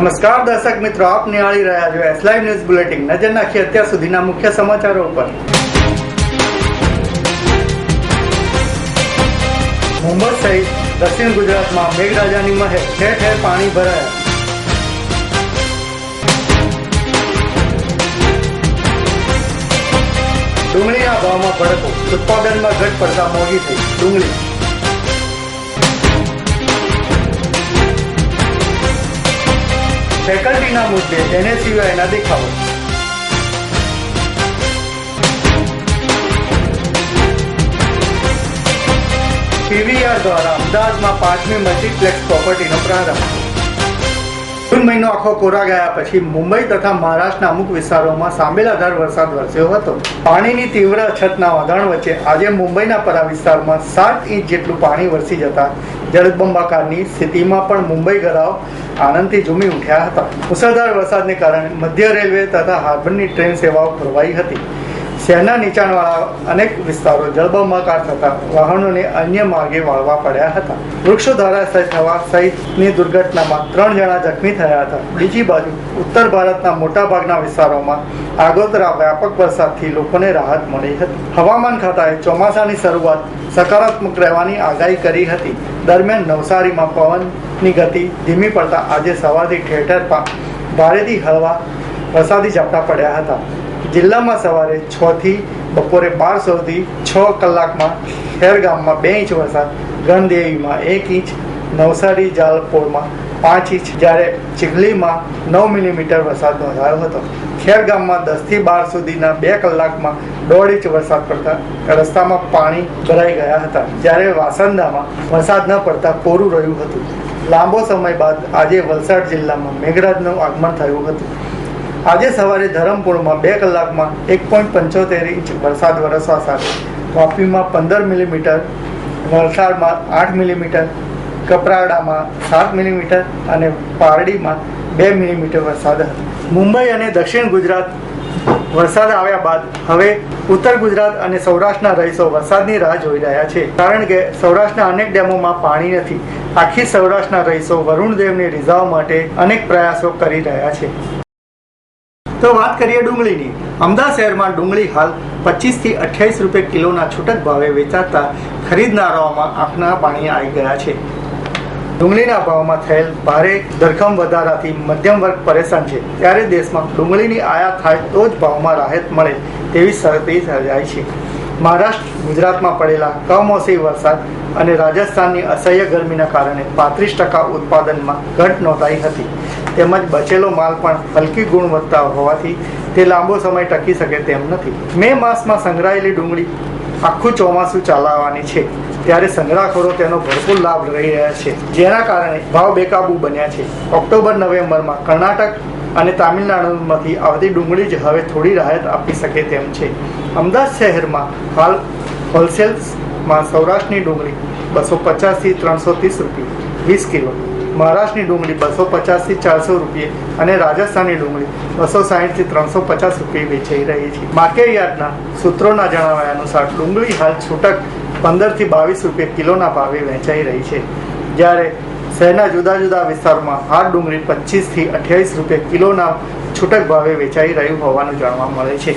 નમસ્કાર દર્શક મિત્રો આપ નિહાળી રહ્યા છો એસ લાઈવ ન્યૂઝ બુલેટિન નજર નાખી અત્યાર સુધીના મુખ્ય સમાચારો ઉપર. મુંબઈ સહિત દક્ષિણ ગુજરાતમાં મેઘરાજાની મહેર. ઠેર ઠેર પાણી ભરાયા. ડુંગળીના ભાવમાં ભડકો. ઉત્પાદનમાં ઘટ પડતા મોંઘી થઈ. ડુંગળી. ફેકલ્ટીના મુદ્દે એનએસયુઆઈના દેખાવો. પીવીઆર દ્વારા અમદાવાદમાં પાંચમી મલ્ટીપ્લેક્સ પ્રોપર્ટીનો પ્રારંભ. મહિનો આખો કોરા ગયા પછી મુંબઈ તથા મહારાષ્ટ્રના અમુક વિસ્તારોમાં સાંબેલાધાર વરસાદ વરસ્યો હતો. પાણીની તીવ્ર અછતના વધારણ વચ્ચે આજે મુંબઈના પરા વિસ્તારમાં સાત ઇંચ જેટલું પાણી વરસી જતા જળબંબાકારની સ્થિતિમાં પણ મુંબઈ ગરાવ આનંદથી ઝૂમી ઉઠ્યા હતા. મુસળધાર વરસાદને કારણે મધ્ય રેલવે તથા હાર્બરની ટ્રેન સેવાઓ ખોરવાઈ હતી. શહેરના નીચાણવાળા અનેક વિસ્તારો જળબંબાકાર થતા વાહનોને અન્ય માર્ગે વાળવા પડ્યા હતા. વૃક્ષો ધરાશય થવા સહિતની દુર્ઘટનામાં ત્રણ જણા જખમી થયા હતા. બીજી બાજુ ઉત્તર ભારતના મોટાભાગના વિસ્તારોમાં આગોતરા વ્યાપક વરસાદથી લોકોને રાહત મળી હતી. હવામાન ખાતાએ ચોમાસાની શરૂઆત સકારાત્મક રહેવાની આગાહી કરી હતી. દરમિયાન નવસારીમાં પવનની ગતિ ધીમી પડતા આજે સવારથી ઠેર ઠેર ભારેથી હળવા વરસાદી ઝાપટા પડ્યા હતા. જિલ્લામાં સવારે છ થી બપોરે બાર સુધી છ કલાકમાં ખેરગામમાં બે ઇંચ વરસાદ, ગણદેવીમાં એક ઇંચ, નવસારી જાલપોરમાં પાંચ ઇંચ. જ્યારે ચીખલીમાં નવ મિલીમીટર વરસાદ નોંધાયો હતો. ખેરગામમાં દસથી બાર સુધીના બે કલાકમાં દોઢ ઇંચ વરસાદ પડતા રસ્તામાં પાણી ભરાઈ ગયા હતા. જ્યારે વાસંદામાં વરસાદ ન પડતા કોરું રહ્યું હતું. લાંબો સમય બાદ આજે વલસાડ જિલ્લામાં મેઘરાજનું આગમન થયું હતું. આજે સવારે ધરમપુરમાં બે કલાકમાં એક પોઈન્ટ પંચોતેર ઇંચ વરસાદ વરસવા સાથે વાપીમાં પંદર મિલીમીટર, વલસાડમાં આઠ મિલીમીટર, કપરાડામાં સાત મિલીમીટર અને પારડીમાં બે મિલીમીટર વરસાદ હતો. મુંબઈ અને દક્ષિણ ગુજરાત વરસાદ આવ્યા બાદ હવે ઉત્તર ગુજરાત અને સૌરાષ્ટ્રના રહીશો વરસાદની રાહ જોઈ રહ્યા છે. કારણ કે સૌરાષ્ટ્રના અનેક ડેમોમાં પાણી નથી. આખી સૌરાષ્ટ્રના રહીશો વરુણદેવને રીઝાવવા માટે અનેક પ્રયાસો કરી રહ્યા છે. તો વાત કરીએ ડુંગળીની. અમદાવાદ શહેરમાં ડુંગળી હાલ પચીસથી અઠ્યાવીસ રૂપિયા કિલોના છૂટક ભાવે વેચાતા ખરીદનારાઓમાં આંખના પાણી આવી ગયા છે. ડુંગળીના ભાવમાં થયેલ ભારે ધરખમ વધારાથી મધ્યમ વર્ગ પરેશાન છે. ત્યારે દેશમાં ડુંગળીની આયાત થાય તો જ ભાવમાં રાહત મળે તેવી શરતી સર્જાય છે. મહારાષ્ટ્ર, ગુજરાતમાં પડેલા કમોસમી વરસાદ અને રાજસ્થાનની અસહ્ય ગરમીના કારણે પાંત્રીસ ટકા ઉત્પાદનમાં ઘટ નોંધાઈ હતી. તેમજ બચેલો માલ પણ હલકી ગુણવત્તા હોવાથી તે લાંબો સમય ટકી શકે તેમ નથી. મે માસમાં સંગ્રહાયેલી ડુંગળી આખું ચોમાસું ચલાવવાની છે. ત્યારે સંગ્રહખોરો તેનો ભરપૂર લાભ લઈ રહ્યા છે. જેના કારણે ભાવ બેકાબુ બન્યા છે. ઓક્ટોબર, નવેમ્બરમાં કર્ણાટક અને તામિલનાડુમાંથી આવતી ડુંગળી જ હવે થોડી રાહત આપી શકે તેમ છે. અમદાવાદ શહેરમાં હાલ હોલસેલ્સમાં સૌરાષ્ટ્રની ડુંગળી બસો પચાસથી ત્રણસો ત્રીસ રૂપિયા, વીસ કિલો. મહારાષ્ટ્રની ડુંગળી બસો પચાસથી ચારસો રૂપિયા અને રાજસ્થાનની ડુંગળી બસો સાહીઠથી ત્રણસો પચાસ રૂપિયા વેચાઈ રહી છે. માર્કેટ યાર્ડના સૂત્રોના જણાવ્યા અનુસાર ડુંગળી હાલ છૂટક પંદરથી બાવીસ રૂપિયા કિલોના ભાવે વેચાઈ રહી છે. જ્યારે શહેરના જુદા જુદા વિસ્તારોમાં આ ડુંગળી પચીસથી અઠ્યાવીસ રૂપિયા કિલોના છૂટક ભાવે વેચાઈ રહ્યું હોવાનું જાણવા મળે છે.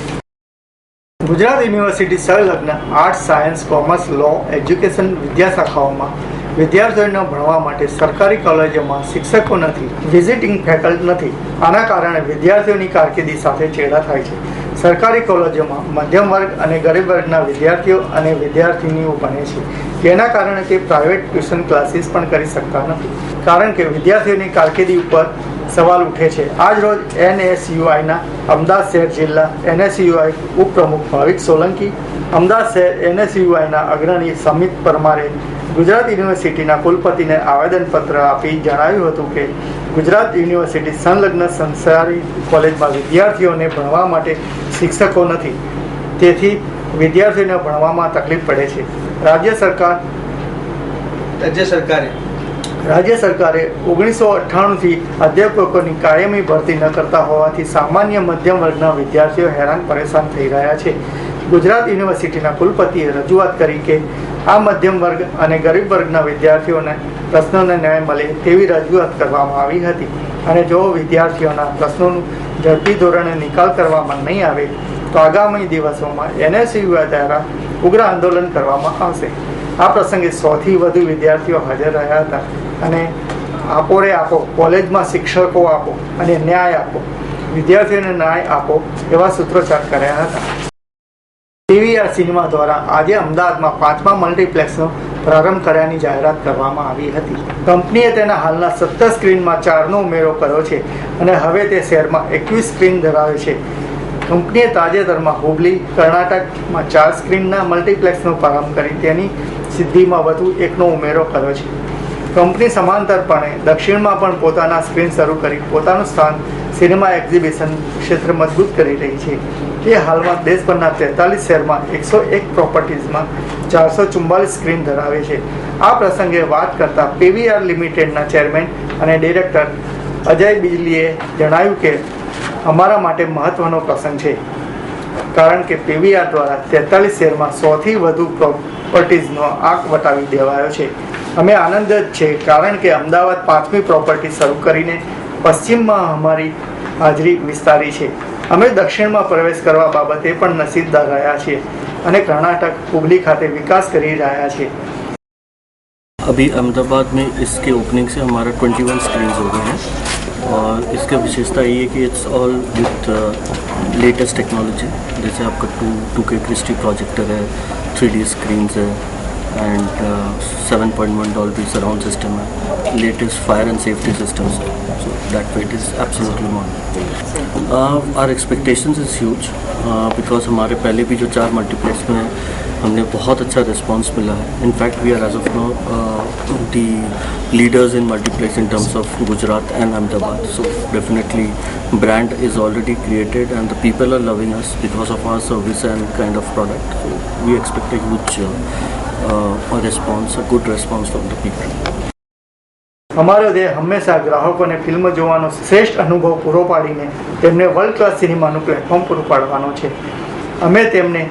ગુજરાત યુનિવર્સિટી સંલગ્ન arts science commerce law education વિદ્યાશાખાઓમાં વિદ્યાર્થીઓને ભણવા માટે સરકારી કોલેજોમાં શિક્ષકો નથી વિઝિટિંગ ફેકલ્ટી નથી. આના કારણે વિદ્યાર્થીઓની કારકિર્દી સાથે ચેડા થાય છે. સરકારી કોલેજોમાં મધ્યમ વર્ગ અને ગરીબ વર્ગના વિદ્યાર્થીઓ અને વિદ્યાર્થીનીઓ ભણે છે. જેના કારણે તે પ્રાઇવેટ ટ્યુશન ક્લાસીસ પણ કરી શકતા નથી. કારણ કે વિદ્યાર્થીઓની કારકિર્દી ઉપર સવાલ ઉઠે છે. આજ રોજ એનએસયુઆઈના અમદાવાદ શહેર જિલ્લા એનએસયુઆઈ ઉપપ્રમુખ ભાવિક સોલંકી, અમદાવાદ શહેર એનએસયુઆઈના અગ્રણી સમિત પરમારે ગુજરાત યુનિવર્સિટીના કુલપતિને આવેદનપત્ર આપી જણાવ્યું હતું કે, ગુજરાત યુનિવર્સિટી સંલગ્ન સંસારી કોલેજમાં વિદ્યાર્થીઓને ભણવા માટે શિક્ષકો નથી. તેથી વિદ્યાર્થીઓને ભણવામાં તકલીફ પડે છે. રાજ્ય સરકાર રાજ્ય સરકારે રાજ્ય સરકારે ઓગણીસો અઠ્ઠાણુંથી અધ્યાપકોની કાયમી ભરતી ન કરતા હોવાથી સામાન્ય મધ્યમ વર્ગના વિદ્યાર્થીઓ હેરાન પરેશાન થઈ રહ્યા છે. ગુજરાત યુનિવર્સિટીના કુલપતિએ રજૂઆત કરી કે આ મધ્યમ વર્ગ અને ગરીબ વર્ગના વિદ્યાર્થીઓને પ્રશ્નોને ન્યાય મળે તેવી રજૂઆત કરવામાં આવી હતી અને જો વિદ્યાર્થીઓના પ્રશ્નોનું ઝડપી ધોરણે નિકાલ કરવામાં નહીં આવે, તો આગામી દિવસોમાં એનએસયુઆઈ દ્વારા ઉગ્ર આંદોલન કરવામાં આવશે. આ પ્રસંગે સોથી વધુ વિદ્યાર્થીઓ હાજર રહ્યા હતા. અને આપો રે આપો, કોલેજમાં શિક્ષકો આપો અને ન્યાય આપો. વિદ્યાર્થીઓને ન્યાય આપો એવા સૂત્રોચ્ચાર કર્યા હતા. પીવીઆર સિનેમા દ્વારા આજે અમદાવાદમાં પાંચમા મલ્ટીપ્લેક્સનો પ્રારંભ કર્યાની જાહેરાત કરવામાં આવી હતી. કંપનીએ તેના હાલના સત્તર સ્ક્રીનમાં ચારનો ઉમેરો કર્યો છે અને હવે તે શહેરમાં એકવીસ સ્ક્રીન ધરાવે છે. કંપનીએ તાજેતરમાં હુબલી, કર્ણાટકમાં ચાર સ્ક્રીનના મલ્ટીપ્લેક્સનો પ્રારંભ કરી તેની સિદ્ધિમાં વધુ એકનો ઉમેરો કર્યો છે. કંપની સમાંતરપણે દક્ષિણમાં પણ પોતાના સ્ક્રીન શરૂ કરી પોતાનું સ્થાન સિનેમા એક્ઝિબિશન ક્ષેત્ર મજબૂત કરી રહી છે. તે હાલમાં દેશભરના તેતાલીસ શહેરમાં એકસો એક પ્રોપર્ટીઝમાં ચારસો ચુમ્માલીસ સ્ક્રીન ધરાવે છે. આ પ્રસંગે વાત કરતા પીવીઆર લિમિટેડના ચેરમેન અને ડિરેક્ટર અજય બિજલીએ જણાવ્યું કે, અમારા માટે મહત્વનો પ્રસંગ છે. કારણ કે પીવીઆર દ્વારા તેતાલીસ શહેરમાં સૌથી વધુ પ્રોપર્ટીઝનો આંક વટાવી દેવાયો છે. અમે આનંદ જ છે કારણ કે અમદાવાદ પાંચમી પ્રોપર્ટી શરૂ કરીને પશ્ચિમમાં અમારી હાજરી વિસ્તારી છે અમે દક્ષિણમાં પ્રવેશ કરવા બાબતે પણ નસીબદાર રહ્યા છીએ અને કર્ણાટક હુબલી ખાતે વિકાસ કરી રહ્યા છીએ अभी अहमदाबाद में इसके ओपनिंग से हमारा 21 स्क्रीन हो गए हैं और इसका विशेषता ये है कि it's all with latest technology जैसे आपका two two K Christie projector है थ्री डी स्क्रीन है and seven point one Dolby surround system है latest fire and safety systems so that what is absolutely modern our expectations is huge because हमारे पहले भी जो चार multiplex में हैं हमने बहुत अच्छा रिस्पांस मिला है in fact we are as of now the leaders in multiplex in terms of Gujarat and Ahmedabad so definitely brand is already created and the people are loving us because of our service and kind of product so we expect a huge uh, uh, A response, a good response from the અમારો દેહ હંમેશા ગ્રાહકોને film જોવાનો શ્રેષ્ઠ અનુભવ પૂરો પાડીને તેમને વર્લ્ડ ક્લાસ સિનેમાનું પ્લેટફોર્મ પૂરું પાડવાનો છે. અમે તેમને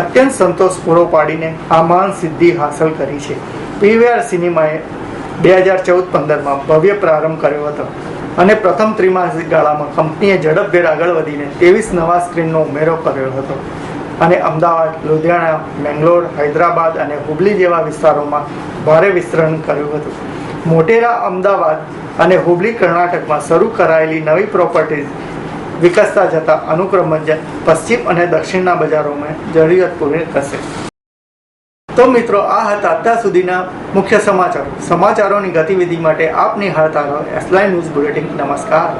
અત્યંત સંતોષ પૂરો પાડીને આ મહાન સિદ્ધિ હાંસલ કરી છે. પીવીઆર સિનેમાએ બે હજાર ચૌદ પંદરમાં ભવ્ય પ્રારંભ કર્યો હતો અને પ્રથમ ત્રિમાસિક ગાળામાં કંપનીએ ઝડપભેર આગળ વધીને ત્રેવીસ નવા સ્ક્રીનનો ઉમેરો કર્યો હતો. અને અમદાવાદ, લુધિયાણા બેંગ્લોર હૈદરાબાદ અને હુબલી જેવા વિસ્તારોમાં ભારે વિસ્તરણ કર્યું હતું. મોટેરા, અમદાવાદ અને હુબલી, કર્ણાટકમાં શરૂ કરાયેલી નવી પ્રોપર્ટીઝ વિકસતા જતા અનુક્રમે પશ્ચિમ અને દક્ષિણના બજારોમાં જરૂરિયાત પૂરી કરશે તો મિત્રો, આ હતા અત્યાર સુધીના મુખ્ય સમાચારો. સમાચારોની ગતિવિધિ માટે આપની નિહાળતા રહો એસલાઈ ન્યૂઝ બુલેટિન નમસ્કાર.